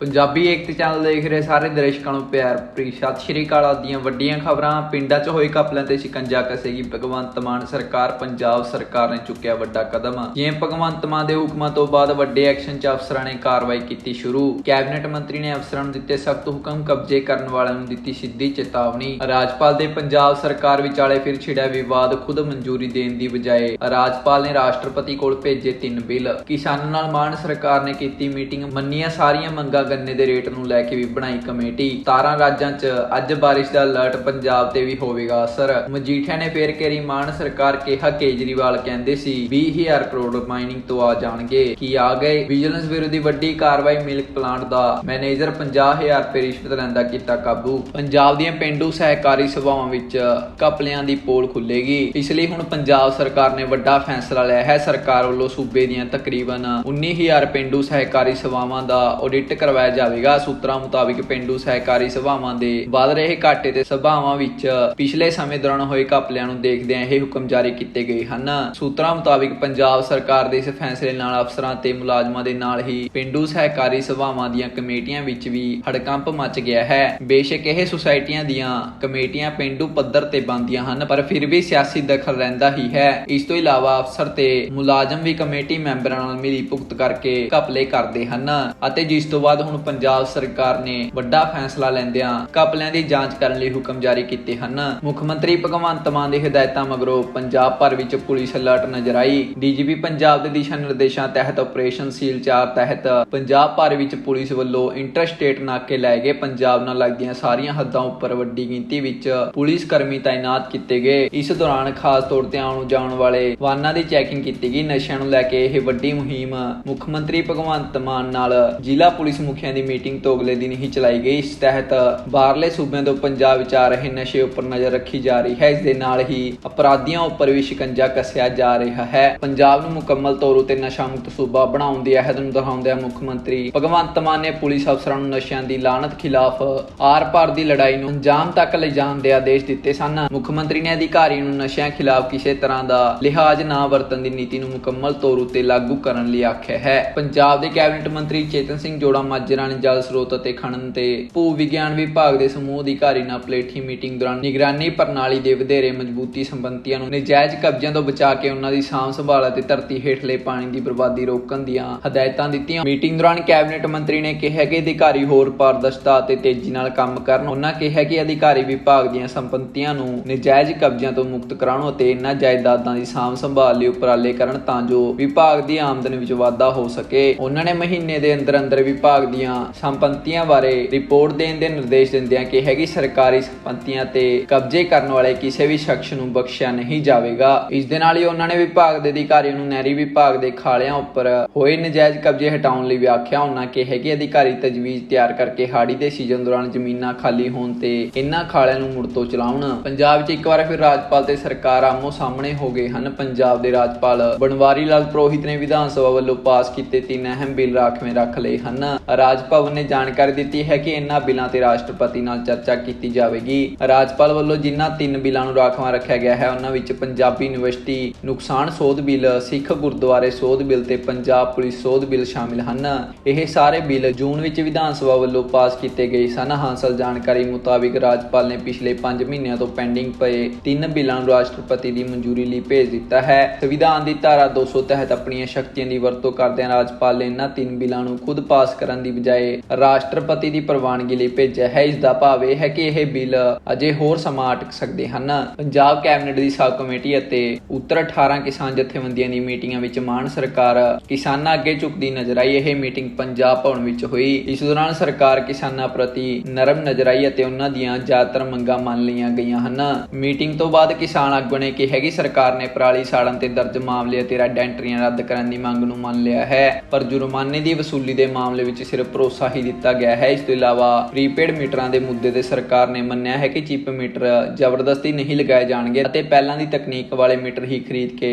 ਪੰਜਾਬੀ ਏਕਤਾ channel ਦੇਖ ਰਹੇ ਸਾਰੇ ਦਰਸ਼ਕਾਂ ਨੂੰ ਪਿਆਰ ਭਰੀ ਸਤਿ ਸ਼੍ਰੀ ਅਕਾਲ। ਆਦੀਆਂ ਵੱਡੀਆਂ ਖਬਰਾਂ, ਪਿੰਡਾਂ 'ਚ ਹੋਏ ਕਪਲਿਆਂ ਤੇ ਸ਼ਿਕੰਜਾ ਕਸੇਗੀ ਭਗਵੰਤ ਮਾਨ ਸਰਕਾਰ, ਪੰਜਾਬ ਸਰਕਾਰ ਨੇ ਚੁੱਕਿਆ ਵੱਡਾ ਕਦਮ। ਜਿਵੇਂ ਭਗਵੰਤ ਮਾਨ ਦੇ ਹੁਕਮਾਂ ਤੋਂ ਬਾਅਦ ਵੱਡੇ ਐਕਸ਼ਨ 'ਚ ਅਫਸਰਾਂ ਨੇ ਕਾਰਵਾਈ ਕੀਤੀ ਸ਼ੁਰੂ। ਕੈਬਨਿਟ ਮੰਤਰੀ ਨੇ ਅਫਸਰਾਂ ਨੂੰ ਦਿੱਤੇ ਸਖਤ ਹੁਕਮ, ਕਬਜ਼ੇ ਕਰਨ ਵਾਲਿਆਂ ਨੂੰ ਦਿੱਤੀ ਸਿੱਧੀ ਚੇਤਾਵਨੀ। ਰਾਜਪਾਲ ਦੇ ਪੰਜਾਬ ਸਰਕਾਰ ਵਿਚਾਲੇ ਫਿਰ ਛਿੜਿਆ ਵਿਵਾਦ, ਖੁਦ ਮਨਜ਼ੂਰੀ ਦੇਣ ਦੀ ਬਜਾਏ ਰਾਜਪਾਲ ਨੇ ਰਾਸ਼ਟਰਪਤੀ ਕੋਲ ਭੇਜੇ ਤਿੰਨ ਬਿੱਲ। ਕਿਸਾਨਾਂ ਨਾਲ ਮਾਨ ਸਰਕਾਰ ਨੇ ਕੀਤੀ ਮੀਟਿੰਗ, ਮੰਨੀਆਂ ਸਾਰੀਆਂ ਮੰਗਾਂ ਗੰਨੇ ਦੇ ਰੇਟ ਨੂੰ ਲੈ ਕੇ ਵੀ ਬਣਾਈ ਕਮੇਟੀ। 17 ਰਾਜਾਂ 'ਚ ਅੱਜ ਬਾਰਿਸ਼ ਦਾ ਅਲਰਟ ਪੰਜਾਬ ਤੇ ਵੀ ਹੋਵੇਗਾ ਅਸਰ। ਮਜੀਠਿਆ ਨੇ ਫੇਰ ਕੇਰੀ ਮਾਨ ਸਰਕਾਰ ਕਿਹਾ, ਕੇਜਰੀਵਾਲ ਕਹਿੰਦੇ ਸੀ 20000 ਕਰੋੜ ਮਾਈਨਿੰਗ ਤੋਂ ਆ ਜਾਣਗੇ। ਕੀ ਆ ਗਏ? ਵਿਜੀਲੈਂਸ ਵਿਰੋਧੀ ਵੱਡੀ ਕਾਰਵਾਈ ਮਿਲਕ ਪਲਾਂਟ ਦਾ। ਮੈਨੇਜਰ 50000 ਰੁਪਏ ਰਿਸ਼ਵਤ ਲੈਂਦਾ ਕੀਤਾ ਕਾਬੂ। ਪੰਜਾਬ ਦੀਆਂ ਪਿੰਡੂ ਸਹਿਕਾਰੀ ਸਭਾਵਾਂ ਵਿੱਚ ਕਪਲਿਆਂ ਦੀ ਪੋਲ ਖੁੱਲੇਗੀ ਇਸ ਲਈ ਹੁਣ ਪੰਜਾਬ ਸਰਕਾਰ ਨੇ ਵੱਡਾ ਫੈਸਲਾ ਲਿਆ ਹੈ। ਸਰਕਾਰ ਵੱਲੋਂ ਸੂਬੇ ਦੀਆਂ ਤਕਰੀਬਨ 19000 ਪਿੰਡੂ ਸਹਿਕਾਰੀ ਸਭਾਵਾਂ ਦਾ ਆਡਿਟ ਕਰਵਾਇਆ ਜਾਵੇਗਾ। ਸੂਤਰਾਂ ਮੁਤਾਬਿਕ ਪਿੰਡੂ ਸਹਿਕਾਰੀ ਸਭਾਵਾਂ ਦੇ ਵੱਧ ਰਹੇ ਘਾਟੇ ਤੇ ਸਭਾਵਾਂ ਵਿੱਚ ਪਿਛਲੇ ਸਮੇਂ ਦੌਰਾਨ ਹੋਏ ਘਪਲਿਆਂ ਨੂੰ ਦੇਖਦਿਆਂ ਇਹ ਹੁਕਮ ਜਾਰੀ ਕੀਤੇ ਗਏ ਹਨ। ਸੂਤਰਾਂ ਮੁਤਾਬਿਕ ਪੰਜਾਬ ਸਰਕਾਰ ਦੇ ਇਸ ਫੈਸਲੇ ਨਾਲ ਅਫਸਰਾਂ ਤੇ ਮੁਲਾਜ਼ਮਾਂ ਦੇ ਨਾਲ ਹੀ ਪਿੰਡੂ ਸਹਿਕਾਰੀ ਸਭਾਵਾਂ ਦੀਆਂ ਕਮੇਟੀਆਂ ਵਿੱਚ ਵੀ ਹੜਕੰਪ ਮਚ ਗਿਆ ਹੈ। ਬੇਸ਼ੱਕ ਇਹ ਸੁਸਾਇਟੀਆਂ ਦੀਆਂ ਕਮੇਟੀਆਂ ਪਿੰਡੂ ਪੱਧਰ ਤੇ ਬਣਦੀਆਂ ਹਨ, ਪਰ ਫਿਰ ਵੀ ਸਿਆਸੀ ਦਖਲ ਰਹਿੰਦਾ ਹੀ ਹੈ। ਇਸ ਤੋਂ ਇਲਾਵਾ ਅਫਸਰ ਤੇ ਮੁਲਾਜ਼ਮ ਵੀ ਕਮੇਟੀ ਮੈਂਬਰਾਂ ਨਾਲ ਮਿਲੀ ਭੁਗਤ ਕਰਕੇ ਘਪਲੇ ਕਰਦੇ ਹਨ ਅਤੇ ਜਿਸ ਤੋਂ ਬਾਅਦ ਹੁਣ ਪੰਜਾਬ ਸਰਕਾਰ ਨੇ ਵੱਡਾ ਫੈਸਲਾ ਲੈਂਦਿਆਂ ਘਪਲਿਆਂ ਦੀ ਜਾਂਚ ਕਰਨ ਲਈ ਹੁਕਮ ਜਾਰੀ ਕੀਤੇ ਹਨ। ਮੁੱਖ ਮੰਤਰੀ ਭਗਵੰਤ ਮਾਨ ਦੀ ਹਦਾਇਤਾਂ ਮਗਰੋਂ ਪੰਜਾਬ ਭਰ ਵਿੱਚ ਪੁਲਿਸ ਅਲਰਟ ਨਜ਼ਰ ਆਈ। ਡੀਜੀਪੀ ਪੰਜਾਬ ਦੇ ਦਿਸ਼ਾ ਨਿਰਦੇਸ਼ਾਂ ਤਹਿਤ ਆਪਰੇਸ਼ਨ ਸੀਲ 4 ਤਹਿਤ ਪੰਜਾਬ ਭਰ ਵਿੱਚ ਪੁਲਿਸ ਵੱਲੋਂ ਇੰਟਰਸਟੇਟ ਨਾਕੇ ਲਾਏ ਗਏ। ਪੰਜਾਬ ਨਾਲ ਲੱਗਦੀਆਂ ਸਾਰੀਆਂ ਹੱਦਾਂ ਉੱਪਰ ਵੱਡੀ ਗਿਣਤੀ ਵਿੱਚ ਪੁਲਿਸ ਕਰਮੀ ਤਾਇਨਾਤ ਕੀਤੇ ਗਏ। ਇਸ ਦੌਰਾਨ ਖਾਸ ਤੌਰ ਤੇ ਆਉਣ ਜਾਣ ਵਾਲੇ ਵਾਹਨਾਂ ਦੀ ਚੈਕਿੰਗ ਕੀਤੀ ਗਈ। ਨਸ਼ਿਆਂ ਨੂੰ ਲੈ ਕੇ ਇਹ ਵੱਡੀ ਮੁਹਿੰਮ ਮੁੱਖ ਮੰਤਰੀ ਭਗਵੰਤ ਮਾਨ ਨਾਲ ਜ਼ਿਲ੍ਹਾ ਪੁਲਿਸ ਮੁਖੀਆਂ ਦੀ ਮੀਟਿੰਗ ਤੋਂ ਅਗਲੇ ਦਿਨ ਹੀ ਚਲਾਈ ਗਈ। ਇਸ ਤਹਿਤ ਬਾਹਰਲੇ ਸੂਬਿਆਂ ਤੋਂ ਪੰਜਾਬ ਵਿੱਚ ਆ ਰਹੇ ਨਸ਼ੇ ਉੱਪਰ ਨਜ਼ਰ ਰੱਖੀ ਜਾ ਰਹੀ ਹੈ। ਇਸ ਦੇ ਨਾਲ ਹੀ ਅਪਰਾਧੀਆਂ ਉੱਪਰ ਵੀ ਸ਼ਿਕੰਜਾ ਕੱਸਿਆ ਜਾ ਰਿਹਾ ਹੈ। ਪੰਜਾਬ ਨੂੰ ਮੁਕੰਮਲ ਤੌਰ ਉਤੇ ਨਸ਼ਾ ਮੁਕਤ ਸੂਬਾ ਬਣਾਉਣ ਦੀ ਅਹਿਦ ਨੂੰ ਦੁਹਰਾਉਂਦਿਆਂ ਮੁੱਖ ਮੰਤਰੀ ਭਗਵੰਤ ਮਾਨ ਨੇ ਪੁਲਿਸ ਅਫਸਰਾਂ ਨੂੰ ਨਸ਼ਿਆਂ ਦੀ ਲਾਹਨਤ ਖਿਲਾਫ ਆਰ-ਪਾਰ ਦੀ ਲੜਾਈ ਨੂੰ ਅੰਜਾਮ ਤੱਕ ਲਿਜਾਣ ਦੇ ਆਦੇਸ਼ ਦਿੱਤੇ ਸਨ। ਮੁੱਖ ਮੰਤਰੀ ਨੇ ਅਧਿਕਾਰੀਆਂ ਨੂੰ ਨਸ਼ਿਆਂ ਖਿਲਾਫ ਕਿਸੇ ਤਰ੍ਹਾਂ ਦਾ ਲਿਹਾਜ਼ ਨਾ ਵਰਤਣ ਦੀ ਨੀਤੀ ਨੂੰ ਮੁਕੰਮਲ ਤੌਰ ਉਤੇ ਲਾਗੂ ਕਰਨ ਲਈ ਆਖਿਆ ਹੈ। ਪੰਜਾਬ ਦੇ ਕੈਬਨਿਟ ਮੰਤਰੀ ਚੇਤਨ ਸਿੰਘ ਜੋੜਾ ਮਾਜਰਾ ਜਲ ਸਰੋਤ ਅਤੇ ਖਣਨ ਤੇ ਭੂ ਵਿਗਿਆਨ ਵਿਭਾਗ ਦੇ ਸਮੂਹ ਅਧਿਕਾਰੀ ਨਾਲ ਪਲੇਠੀ ਮੀਟਿੰਗ ਦੌਰਾਨ ਨਿਗਰਾਨੀ ਪ੍ਰਣਾਲੀ ਦੇ ਵਧੇਰੇ ਮਜ਼ਬੂਤੀ ਸੰਬੰਧੀਆਂ ਨੂੰ ਨਜਾਇਜ਼ ਕਬਜ਼ਿਆਂ ਤੋਂ ਬਚਾ ਕੇ ਉਹਨਾਂ ਦੀ ਸਾਂਭ ਸੰਭਾਲ ਅਤੇ ਧਰਤੀ ਹੇਠਲੇ ਪਾਣੀ ਦੀ ਬਰਬਾਦੀ ਰੋਕਣ ਦੀਆਂ ਹਦਾਇਤਾਂ ਦਿੱਤੀਆਂ। ਮੀਟਿੰਗ ਦੌਰਾਨ ਕੈਬਨਿਟ ਮੰਤਰੀ ਨੇ ਕਿਹਾ ਕਿ ਅਧਿਕਾਰੀ ਹੋਰ ਪਾਰਦਰਸ਼ਤਾ ਅਤੇ ਤੇਜ਼ੀ ਨਾਲ ਕੰਮ ਕਰਨ। ਉਹਨਾਂ ਕਿਹਾ ਕਿ ਅਧਿਕਾਰੀ ਵਿਭਾਗ ਦੀਆਂ ਸੰਪਤੀਆਂ ਨੂੰ ਨਜਾਇਜ਼ ਕਬਜ਼ਿਆਂ ਤੋਂ ਮੁਕਤ ਕਰਾਉਣ ਅਤੇ ਇਹਨਾਂ ਜਾਇਦਾਦਾਂ ਦੀ ਸਾਂਭ ਸੰਭਾਲ ਲਈ ਉਪਰਾਲੇ ਕਰਨ ਤਾਂ ਜੋ ਵਿਭਾਗ ਦੀ ਆਮਦਨ ਵਿੱਚ ਵਾਧਾ ਹੋ ਸਕੇ। ਉਹਨਾਂ ਨੇ ਮਹੀਨੇ ਦੇ ਅੰਦਰ ਅੰਦਰ ਵਿਭਾਗ ਦੀਆਂ ਸੰਪਤੀਆਂ ਬਾਰੇ ਰਿਪੋਰਟ ਦੇਣ ਦੇ ਨਿਰਦੇਸ਼ ਦਿੰਦਿਆਂ ਕਿ ਹੈਗੀ ਸਰਕਾਰੀ ਸੰਪਤੀਆਂ ਤੇ ਕਬਜ਼ੇ ਕਰਨ ਵਾਲੇ ਕਿਸੇ ਵੀ ਸ਼ਖਸ ਨੂੰ ਬਖਸ਼ਿਆ ਨਹੀਂ ਜਾਵੇਗਾ। ਇਸ ਦੇ ਨਾਲ ਹੀ ਉਹਨਾਂ ਨੇ ਵਿਭਾਗ ਦੇ ਅਧਿਕਾਰੀਆਂ ਨੂੰ ਨਹਿਰੀ ਵਿਭਾਗ ਦੇ ਖਾਲਿਆਂ ਉੱਪਰ ਹੋਏ ਨਜਾਇਜ਼ ਕਬਜ਼ੇ ਹਟਾਉਣ ਲਈ ਵਿਆਖਿਆ। ਉਹਨਾਂ ਕਿ ਹੈਗੇ ਅਧਿਕਾਰੀ ਤਜਵੀਜ਼ ਤਿਆਰ ਕਰਕੇ ਹਾੜੀ ਦੇ ਸੀਜ਼ਨ ਦੌਰਾਨ ਜ਼ਮੀਨਾਂ ਖਾਲੀ ਹੋਣ ਤੇ ਇਹਨਾਂ ਖਾਲਿਆਂ ਨੂੰ ਮੁੜ ਤੋਂ ਚਲਾਉਣ। ਪੰਜਾਬ 'ਚ ਇੱਕ ਵਾਰ ਫਿਰ ਰਾਜਪਾਲ ਤੇ ਸਰਕਾਰ ਆਮੋ ਸਾਹਮਣੇ ਹੋ ਗਏ ਹਨ। ਪੰਜਾਬ ਦੇ ਰਾਜਪਾਲ ਬਨਵਾਰੀ ਲਾਲ ਪ੍ਰੋਹਿਤ ਨੇ ਵਿਧਾਨ ਸਭਾ ਵੱਲੋਂ ਪਾਸ ਕੀਤੇ ਤਿੰਨ ਅਹਿਮ ਬਿੱਲ ਰਾਖਵੇਂ ਰੱਖ ਲਏ ਹਨ। ਰਾਜ ਭਵਨ ਨੇ ਜਾਣਕਾਰੀ ਦਿੱਤੀ ਹੈ ਕਿ ਇਨ੍ਹਾਂ ਬਿੱਲਾਂ ਤੇ ਰਾਸ਼ਟਰਪਤੀ ਨਾਲ ਚਰਚਾ ਕੀਤੀ ਜਾਵੇਗੀ। ਰਾਜਪਾਲ ਵੱਲੋਂ ਜਿਨ੍ਹਾਂ ਤਿੰਨ ਬਿੱਲਾਂ ਨੂੰ ਰਾਖਵਾਂ ਰੱਖਿਆ ਗਿਆ ਹੈ, ਉਹਨਾਂ ਵਿੱਚ ਪੰਜਾਬੀ ਯੂਨੀਵਰਸਿਟੀ ਨੁਕਸਾਨ ਸੋਧ ਬਿੱਲ, ਸਿੱਖ ਗੁਰਦੁਆਰੇ ਸੋਧ ਬਿੱਲ ਤੇ ਪੰਜਾਬ ਪੁਲਿਸ ਸੋਧ ਬਿੱਲ ਸ਼ਾਮਿਲ ਹਨ। ਇਹ ਸਾਰੇ ਬਿੱਲ ਜੂਨ ਵਿੱਚ ਵਿਧਾਨ ਸਭਾ ਵੱਲੋਂ ਪਾਸ ਕੀਤੇ ਗਏ ਸਨ। ਹਾਸਲ ਜਾਣਕਾਰੀ ਮੁਤਾਬਿਕ ਰਾਜਪਾਲ ਨੇ ਪਿਛਲੇ 5 ਮਹੀਨਿਆਂ ਤੋਂ ਪੈਂਡਿੰਗ ਪਏ ਤਿੰਨ ਬਿੱਲਾਂ ਨੂੰ ਰਾਸ਼ਟਰਪਤੀ ਦੀ ਮਨਜ਼ੂਰੀ ਲਈ ਭੇਜ ਦਿੱਤਾ ਹੈ। ਸੰਵਿਧਾਨ ਦੀ ਧਾਰਾ 200 ਤਹਿਤ ਆਪਣੀਆਂ ਸ਼ਕਤੀਆਂ ਦੀ ਵਰਤੋਂ ਕਰਦਿਆਂ ਰਾਜਪਾਲ ਨੇ ਇਹਨਾਂ ਤਿੰਨ ਬਿੱਲਾਂ ਨੂੰ ਖੁਦ ਪਾਸ ਕਰਨ ਦੀ ਬਜਾਏ ਰਾਸ਼ਟਰਪਤੀ ਦੀ ਪ੍ਰਵਾਨਗੀ ਲਈ ਭੇਜਿਆ ਹੈ। ਇਸ ਦਾ ਭਾਵ ਇਹ ਹੈ ਕਿ ਇਹ ਬਿੱਲ ਅਜੇ ਹੋਰ ਸਮਾਂ ਅਟਕ ਸਕਦੇ ਹਨ। ਪੰਜਾਬ ਕੈਬਨਿਟ ਦੀ ਸਬ ਕਮੇਟੀ ਅਤੇ ਉੱਤਰ 18 ਕਿਸਾਨ ਜਥੇਬੰਦੀਆਂ ਦੀ ਮੀਟਿੰਗਾਂ ਵਿੱਚ ਮਾਨ ਸਰਕਾਰ ਕਿਸਾਨਾਂ ਅੱਗੇ ਝੁਕਦੀ ਨਜ਼ਰ ਆਈ। ਇਹ ਮੀਟਿੰਗ ਪੰਜਾਬ ਭਵਨ ਵਿੱਚ ਹੋਈ। ਇਸ ਦੌਰਾਨ ਸਰਕਾਰ ਕਿਸਾਨਾਂ ਪ੍ਰਤੀ ਨਰਮ ਨਜ਼ਰ ਆਈ ਅਤੇ ਉਹਨਾਂ ਦੀਆਂ ਜ਼ਿਆਦਾਤਰ ਮੰਗਾਂ ਮੰਨ ਲਈਆਂ ਗਈਆਂ ਹਨ। ਮੀਟਿੰਗ ਤੋਂ ਬਾਅਦ ਕਿਸਾਨ ਆਗੂ ਨੇ ਕਿਹਾ ਕਿ ਸਰਕਾਰ ਨੇ ਪਰਾਲੀ ਸਾੜਨ ਤੇ ਦਰਜ ਮਾਮਲੇ ਅਤੇ ਰੈਡ ਐਂਟਰੀਆਂ ਰੱਦ ਕਰਨ ਦੀ ਮੰਗ ਨੂੰ ਮੰਨ ਲਿਆ ਹੈ। ਪਰ ਜੁਰਮਾਨੇ ਦੀ ਵਸੂਲੀ ਦੇ ਮਾਮਲੇ ਵਿੱਚ ਸਿਰਫ ਭਰੋਸਾ ਹੀ ਦਿੱਤਾ ਗਿਆ ਹੈ। ਇਸ ਤੋਂ ਇਲਾਵਾ ਪ੍ਰੀਪੇਡ ਮੀਟਰਾਂ ਦੇ ਮੁੱਦੇ ਤੇ ਸਰਕਾਰ ਨੇ ਮੰਨਿਆ ਹੈ ਕਿ ਚਿਪ ਮੀਟਰ ਜ਼ਬਰਦਸਤੀ ਨਹੀਂ ਲਗਾਏ ਜਾਣਗੇ ਅਤੇ ਪਹਿਲਾਂ ਦੀ ਤਕਨੀਕ ਵਾਲੇ ਮੀਟਰ ਹੀ ਖਰੀਦ ਕੇ